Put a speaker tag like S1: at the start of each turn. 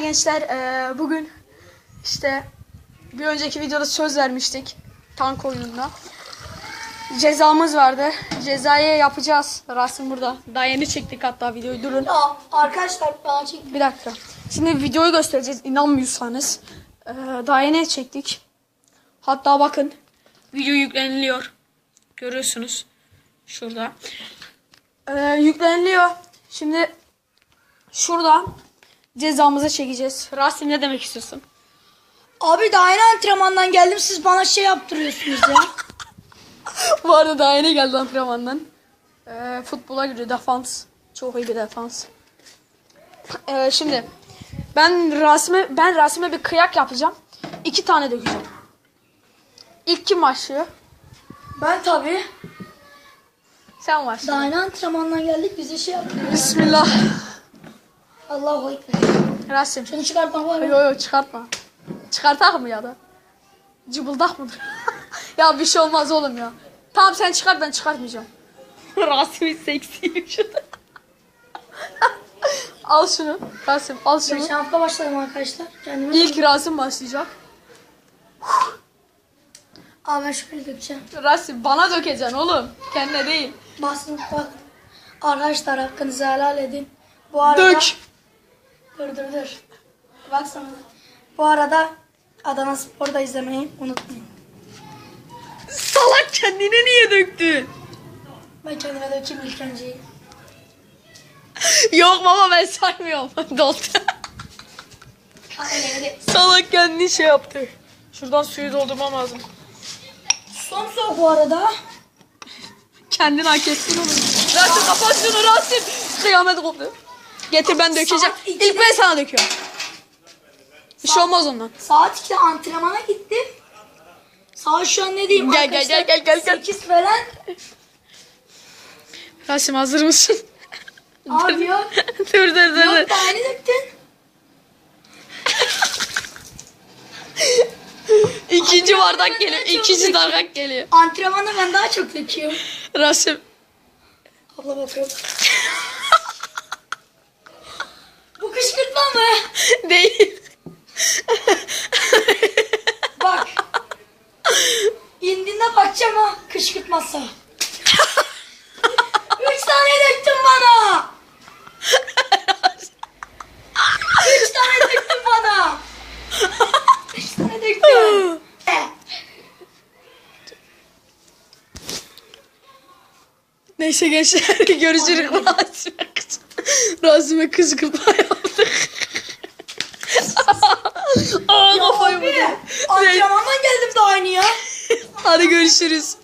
S1: Gençler eee, bugün işte bir önceki videoda söz vermiştik tank oyununda. Cezamız vardı. Cezayı yapacağız. Rasim burada. Daha yeni çektik hatta videoyu. Durun.
S2: Ya arkadaşlar bana çek.
S1: Bir dakika. Şimdi videoyu göstereceğiz. İnanmıyorsanız. Eee, daha yeni çektik. Hatta bakın. Video yükleniliyor. Görüyorsunuz. Şurada. Eee, yükleniliyor. Şimdi şurada cezamızı çekeceğiz. Rasim ne demek istiyorsun?
S2: Abi daha yeni antrenmandan geldim siz bana şey yaptırıyorsunuz ya.
S1: Bu arada daha yeni geldi antrenmandan. Ee, futbola göre defans. Çok iyi bir defans. Ee, şimdi ben Rasim'e ben Rasim'e bir kıyak yapacağım. İki tane dökeceğim. İlk kim başlıyor?
S2: ben tabi.
S1: Sen başla.
S2: Daha yeni antrenmandan geldik bize şey yaptırıyor.
S1: Bismillah.
S2: Allahu Ekber.
S1: Rasim.
S2: Şunu çıkartma var
S1: Yo yo çıkartma. Çıkartak mı ya da? Cıbıldak mıdır? ya bir şey olmaz oğlum ya. Tamam sen çıkart ben çıkartmayacağım. Rasim'in seksiymiş. al şunu. Rasim al şunu.
S2: Geçen hafta başladım arkadaşlar. Kendime
S1: İlk Rasim başlayacak.
S2: Abi ben şöyle dökeceğim.
S1: Rasim bana dökeceksin oğlum. Kendine değil.
S2: Basın bak. Arkadaşlar hakkınızı helal edin. Bu arada...
S1: Dök.
S2: Dur dur dur. Bak sana. Bu arada Adana Spor'da izlemeyi unutmayın.
S1: Salak kendine niye döktün?
S2: Ben kendime dökeyim ilk önce.
S1: Yok baba ben saymıyorum. Doldu. Salak kendini şey yaptı. Şuradan suyu doldurmam lazım.
S2: Son soğuk bu arada.
S1: Kendin hak ettin oğlum. Rasim kapat şunu Rasim. Kıyamet koptu. Getir ben dökeceğim.
S2: Saat
S1: İlk ben sana döküyorum. Bir şey olmaz ondan.
S2: Saat 2'de antrenmana gittim. Saat şu an ne diyeyim
S1: Gel, gel,
S2: arkadaşlar?
S1: gel, gel, gel, gel.
S2: 8 falan.
S1: Rasim hazır mısın?
S2: Abi yok.
S1: dur dur dur. dur.
S2: Yok yeni döktün.
S1: İkinci bardak
S2: ben
S1: geliyor.
S2: çok
S1: İkinci
S2: döküyorum.
S1: bardak geliyor.
S2: Antrenmanda ben daha çok döküyorum.
S1: Rasim.
S2: Abla bakıyorum. Bu kışkırtma mı?
S1: Değil.
S2: Bak. İndiğinde bakacağım ha kışkırtmazsa. Üç tane döktün bana. Üç tane döktün bana. Üç tane döktün.
S1: Neyse gençler görüşürüz. Rasim'e kızgırtma yaptık. Aa kafayı vurdum.
S2: Antrenmandan geldim daha aynı ya.
S1: Hadi görüşürüz.